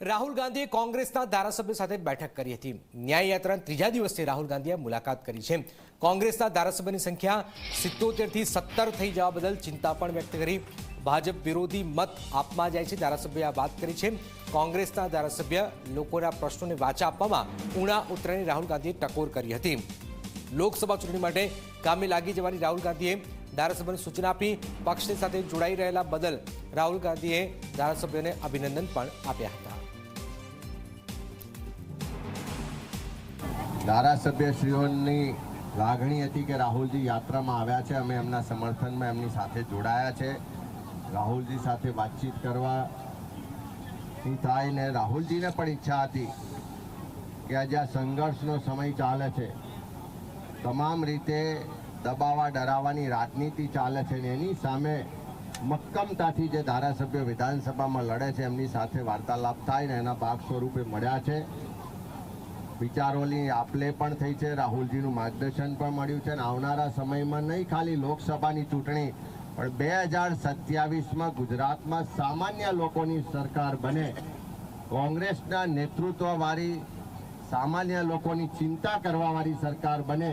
રાહુલ ગાંધીએ કોંગ્રેસના ધારાસભ્ય સાથે બેઠક કરી હતી. ન્યાયયાત્રા ત્રીજા દિવસે રાહુલ ગાંધીએ મુલાકાત કરી છે. કોંગ્રેસના ધારાસભ્યની સંખ્યા સિત્તોતેરથી સત્તર થઈ જવા બદલ ચિંતા પણ વ્યક્ત કરી. ભાજપ વિરોધી મત આપવા જાય છે. ધારાસભ્ય આ વાત કરી છે. કોંગ્રેસના ધારાસભ્ય લોકોના પ્રશ્નોને વાચા આપવામાં ઉણા ઉતરાની રાહુલ ગાંધીએ ટકોર કરી હતી. લોકસભા ચૂંટણી માટે કામે લાગી જવાની રાહુલ ગાંધીએ ધારાસભ્યને સૂચના આપી. પક્ષની સાથે જોડાઈ રહેલા બદલ રાહુલ ગાંધીએ ધારાસભ્યોને અભિનંદન પણ આપ્યા હતા. ધારાસભ્યશ્રીઓની લાગણી હતી કે રાહુલજી યાત્રામાં આવ્યા છે. અમે એમના સમર્થનમાં એમની સાથે જોડાયા છે. રાહુલજી સાથે વાતચીત કરવા ની થાય ને રાહુલજીને પણ ઈચ્છા હતી કે આજે સંઘર્ષનો સમય ચાલે છે. તમામ રીતે દબાવા ડરાવવાની રાજનીતિ ચાલે છે ને એની સામે મક્કમતાથી જે ધારાસભ્યો વિધાનસભામાં લડે છે, એમની સાથે વાર્તાલાપ થાય ને એના ભાગ સ્વરૂપે મળ્યા છે. વિચારોની આપલે પણ થઈ છે. રાહુલજીનું માર્ગદર્શન પણ મળ્યું છે અને આવનારા સમયમાં નહીં ખાલી લોકસભાની ચૂંટણી, પણ બે હજાર સત્યાવીસમાં ગુજરાતમાં સામાન્ય લોકોની સરકાર બને. કોંગ્રેસના નેતૃત્વવાળી સામાન્ય લોકોની ચિંતા કરવાવાળી સરકાર બને.